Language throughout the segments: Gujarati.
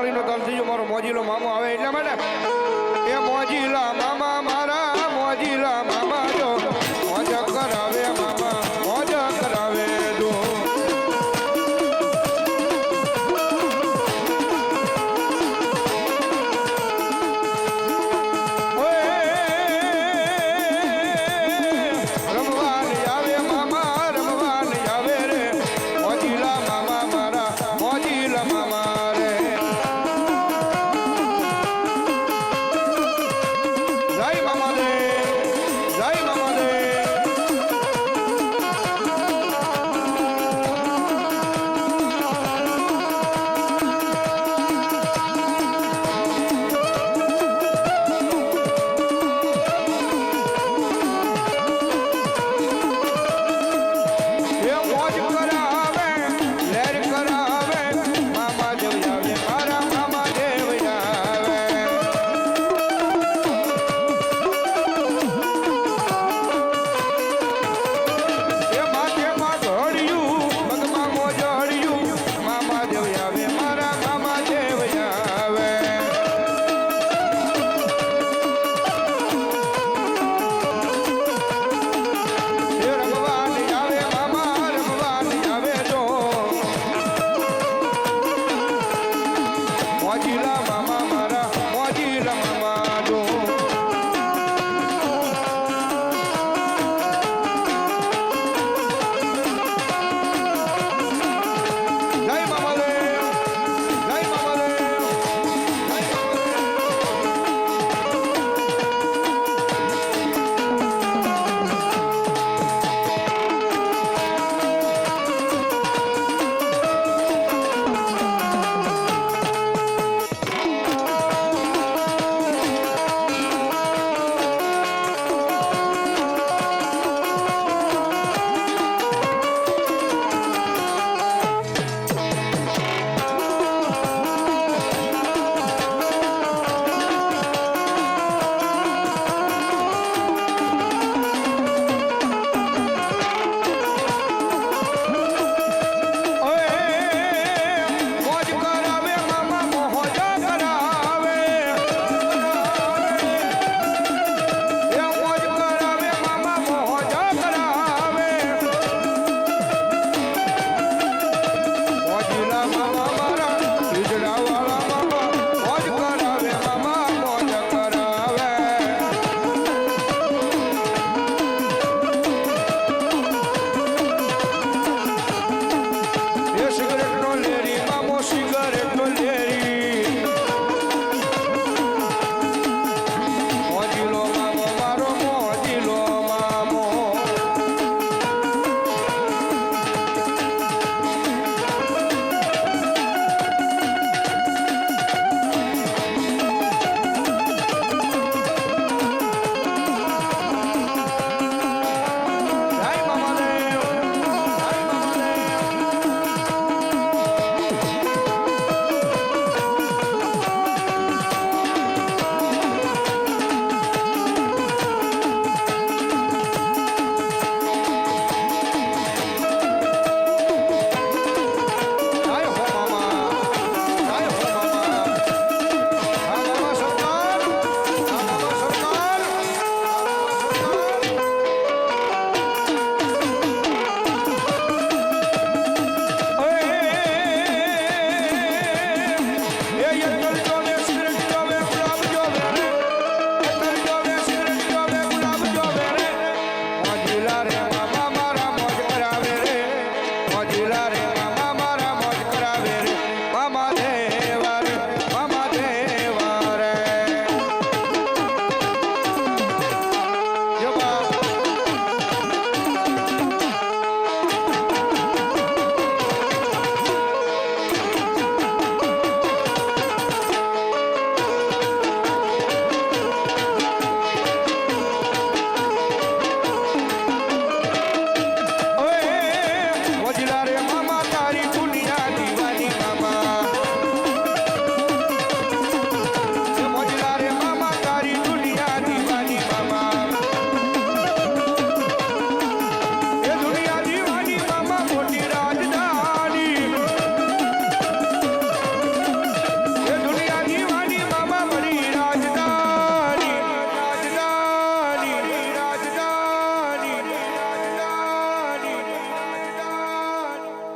લાવણીનો તલ થઈ મારો મોજીલો મામો આવે એટલા માટે. એ મોજીલા મામા મારા, મોજીલા મામા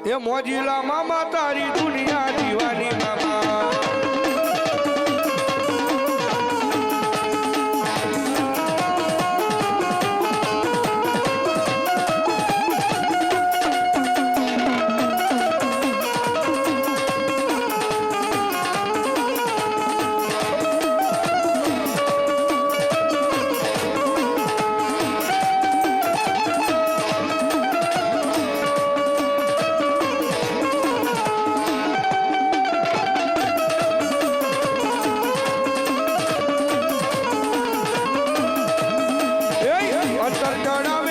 એ મોજીલા મામા તારી દુનિયા દીવાની મામા. એ